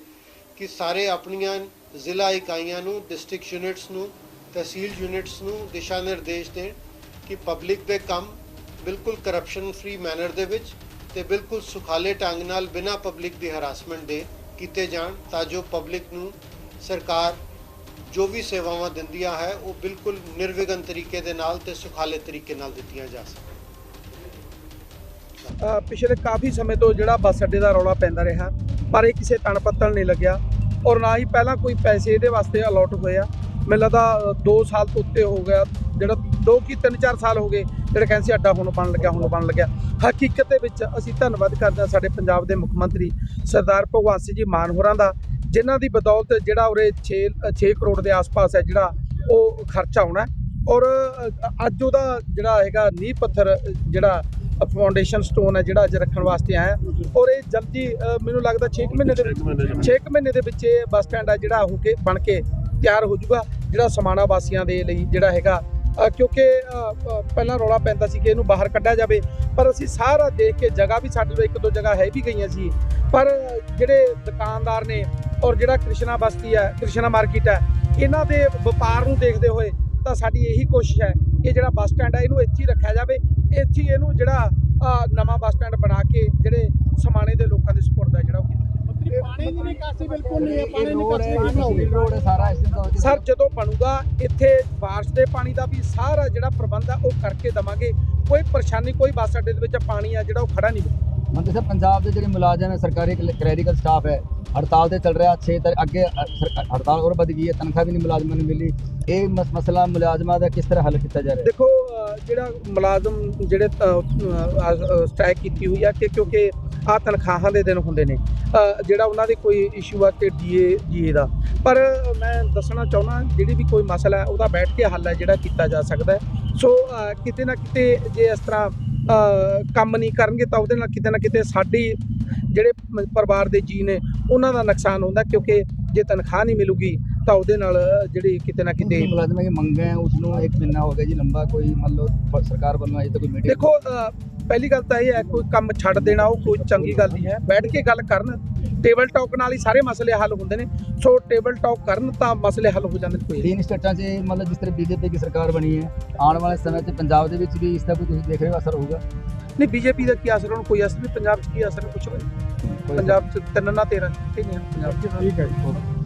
ਕਿ ਸਾਰੇ ਆਪਣੀਆਂ ਜ਼ਿਲ੍ਹਾ ਇਕਾਈਆਂ ਨੂੰ ਡਿਸਟ੍ਰਿਕਟ ਯੂਨਿਟਸ ਨੂੰ, ਤਹਿਸੀਲ ਯੂਨਿਟਸ ਨੂੰ ਦਿਸ਼ਾ ਨਿਰਦੇਸ਼ ਦੇਣ ਕਿ ਪਬਲਿਕ ਦੇ ਕੰਮ ਬਿਲਕੁਲ ਕਰਪਸ਼ਨ ਫ੍ਰੀ ਮੈਨਰ ਦੇ ਵਿੱਚ ਤੇ ਬਿਲਕੁਲ ਸੁਖਾਲੇ ਢੰਗ ਨਾਲ ਬਿਨਾਂ ਪਬਲਿਕ ਦੀ ਹਰਾਸਮੈਂਟ ਦੇ ਕੀਤੇ ਜਾਣ ਤਾਂ ਜੋ ਪਬਲਿਕ ਨੂੰ ਸਰਕਾਰ ਜੋ ਵੀ ਸੇਵਾਵਾਂ ਦਿੰਦੀਆਂ ਹੈ, ਉਹ ਬਿਲਕੁਲ ਨਿਰਵਿਘਨ ਤਰੀਕੇ ਦੇ ਨਾਲ ਤੇ ਸੁਖਾਲੇ ਤਰੀਕੇ ਨਾਲ ਦਿੱਤੀਆਂ ਜਾ ਸਕਣ। ਪਿਛਲੇ ਕਾਫੀ ਸਮੇਂ ਤੋਂ ਜਿਹੜਾ ਬੱਸ ਅੱਡੇ ਦਾ ਰੌਲਾ ਪੈਂਦਾ ਰਿਹਾ, ਪਰ ਇਹ ਕਿਸੇ ਤਣ ਪੱਤਲ ਨਹੀਂ ਲੱਗਿਆ ਔਰ ਨਾ ਹੀ ਪਹਿਲਾਂ ਕੋਈ ਪੈਸੇ ਇਹਦੇ ਵਾਸਤੇ ਅਲਾਟ ਹੋਏ ਆ। ਮੈਨੂੰ ਲੱਗਦਾ 2 ਸਾਲ ਤੋਂ ਉੱਤੇ ਹੋ ਗਿਆ, ਜਿਹੜਾ 2 ਕੀ 3-4 ਸਾਲ ਹੋ ਗਏ ਜਿਹੜੇ ਕਹਿੰਦੇ ਸੀ ਅੱਡਾ ਹੁਣ ਬਣ ਲੱਗਿਆ ਹੁਣ ਬਣ ਲੱਗਿਆ। ਹਕੀਕਤ ਦੇ ਵਿੱਚ ਅਸੀਂ ਧੰਨਵਾਦ ਕਰਦੇ ਹਾਂ ਸਾਡੇ ਪੰਜਾਬ ਦੇ ਮੁੱਖ ਮੰਤਰੀ ਸਰਦਾਰ ਭਗਵੰਤ ਸਿੰਘ ਜੀ ਮਾਨ ਹੋਰਾਂ ਦਾ ਜਿਨ੍ਹਾਂ ਦੀ ਬਦੌਲਤ ਜਿਹੜਾ ਉਰੇ 6 6 ਕਰੋੜ ਦੇ ਆਸ-ਪਾਸ ਹੈ ਜਿਹੜਾ ਉਹ ਖਰਚਾ ਆਉਣਾ ਹੈ। ਔਰ ਅੱਜ ਉਹਦਾ ਜਿਹੜਾ ਹੈਗਾ ਨੀਂਹ ਪੱਥਰ ਜਿਹੜਾ ਫਾਊਂਡੇਸ਼ਨ ਸਟੋਨ ਹੈ ਜਿਹੜਾ ਅੱਜ ਰੱਖਣ ਵਾਸਤੇ ਆਇਆ ਔਰ ਇਹ ਜਲਦੀ ਮੈਨੂੰ ਲੱਗਦਾ 6 ਮਹੀਨੇ ਦੇ ਵਿੱਚ। 6 ਮਹੀਨੇ ਦੇ ਵਿੱਚ ਇਹ ਬੱਸ ਸਟੈਂਡ ਆ ਜਿਹੜਾ ਹੋ ਕੇ ਬਣ ਕੇ ਤਿਆਰ ਹੋ ਜਾਊਗਾ ਜਿਹੜਾ ਸਮਾਣਾ ਵਾਸੀਆਂ ਦੇ ਲਈ ਜਿਹੜਾ ਹੈਗਾ ਕਿਉਂਕਿ ਪਹਿਲਾਂ ਰੌਲਾ ਪੈਂਦਾ ਸੀ ਕਿ ਇਹਨੂੰ ਬਾਹਰ ਕੱਢਿਆ ਜਾਵੇ। ਪਰ ਅਸੀਂ ਸਾਰਾ ਦੇਖ ਕੇ ਜਗ੍ਹਾ ਵੀ ਸਾਡੇ ਕੋਲ ਇੱਕ ਦੋ ਜਗ੍ਹਾ ਹੈ ਵੀ ਗਈਆਂ ਸੀ। ਪਰ ਜਿਹੜੇ ਦੁਕਾਨਦਾਰ ਨੇ ਔਰ ਜਿਹੜਾ ਕ੍ਰਿਸ਼ਨਾ ਬਸਤੀ ਹੈ, ਕ੍ਰਿਸ਼ਨਾ ਮਾਰਕੀਟ ਹੈ, ਇਹਨਾਂ ਦੇ ਵਪਾਰ ਨੂੰ ਦੇਖਦੇ ਹੋਏ ਤਾਂ ਸਾਡੀ ਇਹੀ ਕੋਸ਼ਿਸ਼ ਹੈ ਕਿ ਜਿਹੜਾ ਬੱਸ ਸਟੈਂਡ ਹੈ ਇਹਨੂੰ ਇੱਥੇ ਹੀ ਰੱਖਿਆ ਜਾਵੇ। ਇੱਥੇ ਹੀ ਇਹਨੂੰ ਜਿਹੜਾ ਨਵਾਂ ਬੱਸ ਸਟੈਂਡ ਬਣਾ ਕੇ ਜਿਹੜੇ ਸਮਾਣੇ ਦੇ ਲੋਕਾਂ ਦੇ ਸਪੋਰਟ ਦਾ ਜਿਹੜਾ ਉਹ ਪਾਣੀ ਦੀ ਨਿਕਾਸੀ ਬਿਲਕੁਲ ਨਹੀਂ ਹੈ ਪਾਣੀ ਨਿਕਾਸੀ ਰੋਡ ਹੈ ਸਾਰਾ ਇਸ ਸਰ ਜਦੋਂ ਬਣੂਗਾ ਇੱਥੇ ਬਾਰਿਸ਼ ਦੇ ਪਾਣੀ ਦਾ ਵੀ ਸਾਰਾ ਜਿਹੜਾ ਪ੍ਰਬੰਧ ਆ ਉਹ ਕਰਕੇ ਦਵਾਂਗੇ। ਕੋਈ ਪਰੇਸ਼ਾਨੀ ਕੋਈ ਬੱਸ ਅੱਡੇ ਦੇ ਵਿੱਚ ਪਾਣੀ ਆ ਜਿਹੜਾ ਉਹ ਖੜਾ ਨਹੀਂ ਮੰਤਰੀ ਸਾਹਿਬ ਪੰਜਾਬ ਦੇ ਜਿਹੜੇ ਮੁਲਾਜ਼ਮ ਹੈ ਸਰਕਾਰੀ ਕਲੈਰੀਕਲ ਸਟਾਫ ਹੈ ਹੜਤਾਲ ਤੇ ਚੱਲ ਰਿਹਾ 6 ਤਰੀਕ ਅੱਗੇ ਹੜਤਾਲ ਹੋਰ ਵੱਧ ਗਈ ਹੈ ਤਨਖਾਹ ਵੀ ਨਹੀਂ ਮੁਲਾਜ਼ਮਾਂ ਨੂੰ ਮਿਲੀ। ਇਹ ਮਸ- ਮਸਲਾ ਮੁਲਾਜ਼ਮਾਂ ਦਾ ਕਿਸ ਤਰ੍ਹਾਂ ਹੱਲ ਕੀਤਾ ਜਾ ਰਿਹਾ ਦੇਖੋ ਜਿਹੜਾ ਮੁਲਾਜ਼ਮ ਜਿਹੜੇ ਸਟ੍ਰਾਈਕ ਕੀਤੀ ਹੋਈ ਆ ਕਿ ਕਿਉਂਕਿ ਆ ਤਨਖਾਹਾਂ ਦੇ ਦਿਨ ਹੁੰਦੇ ਨੇ। ਜਿਹੜਾ ਉਹਨਾਂ ਦੇ ਕੋਈ ਇਸ਼ੂ ਆ ਕਿ ਡੀਏ ਜੀਏ ਦਾ। ਪਰ ਮੈਂ ਦੱਸਣਾ ਚਾਹੁੰਦਾ ਜਿਹੜੀ ਵੀ ਕੋਈ ਮਸਲਾ ਹੈ ਉਹਦਾ ਬੈਠ ਕੇ ਹੱਲ ਹੈ ਜਿਹੜਾ ਕੀਤਾ ਜਾ ਸਕਦਾ ਸੋ ਕਿਤੇ ਨਾ ਕਿਤੇ ਜੇ ਇਸ ਤਰ੍ਹਾਂ ਕੰਮ ਨਹੀਂ ਕਰਨਗੇ ਤਾਂ ਉਹਦੇ ਨਾਲ ਕਿਤੇ ਨਾ ਕਿਤੇ ਸਾਡੀ ਜਿਹੜੇ ਪਰਿਵਾਰ ਦੇ ਜੀ ਨੇ ਉਹਨਾਂ ਦਾ ਨੁਕਸਾਨ ਹੁੰਦਾ ਕਿਉਂਕਿ ਜੇ ਤਨਖਾਹ ਨਹੀਂ ਮਿਲੂਗੀ ਤਾਂ ਉਹਦੇ ਨਾਲ ਜਿਹੜੀ ਕਿਤੇ ਨਾ ਕਿਤੇ ਮੁਲਾਜ਼ਮਾਂ ਦੀ ਮੰਗ ਉਸ ਨੂੰ ਇੱਕ ਮਹੀਨਾ ਹੋ ਗਿਆ ਜੀ ਲੰਬਾ ਕੋਈ ਮੰਨ ਲਓ ਸਰਕਾਰ ਵੱਲੋਂ ਅਜੇ ਤੱਕ ਕੋਈ ਮੀਟਿੰਗ ਦੇਖੋ ਪਹਿਲੀ ਗੱਲ ਤਾਂ ਇਹ ਹੈ ਕੋਈ ਕੰਮ ਛੱਡ ਦੇਣਾ ਉਹ ਕੋਈ ਚੰਗੀ ਗੱਲ ਨਹੀਂ ਹੈ। ਬੈਠ ਕੇ ਗੱਲ ਕਰਨ ਟੇਬਲ ਟਾਕ ਨਾਲ ਹੀ ਸਾਰੇ ਮਸਲੇ ਹੱਲ ਹੁੰਦੇ ਨੇ। ਸੋ ਟੇਬਲ ਟਾਕ ਕਰਨ ਤਾਂ ਮਸਲੇ ਹੱਲ ਹੋ ਜਾਂਦੇ ਕੋਈ। ਤਿੰਨ ਸਟੇਟਾਂ 'ਚ ਮਤਲਬ ਜਿਸ ਤਰ੍ਹਾਂ ਬੀਜੇਪੀ ਦੀ ਸਰਕਾਰ ਬਣੀ ਹੈ ਆਉਣ ਵਾਲੇ ਸਮੇਂ 'ਚ ਪੰਜਾਬ ਦੇ ਵਿੱਚ ਵੀ ਇਸ ਦਾ ਕੋਈ ਤੁਸੀਂ ਦੇਖ ਰਹੇ ਹੋ ਅਸਰ ਹੋਊਗਾ? ਨਹੀਂ ਬੀਜੇਪੀ ਦਾ ਕੀ ਅਸਰ ਹੁਣ ਕੋਈ ਅਸਰ ਨਹੀਂ ਪੰਜਾਬ 'ਚ ਕੀ ਅਸਰ ਕੁਝ ਵੀ ਪੰਜਾਬ 'ਚ ਤਿੰਨ ਨਾ 13 ਠੀਕ ਹੈ। ਠੀਕ ਹੈ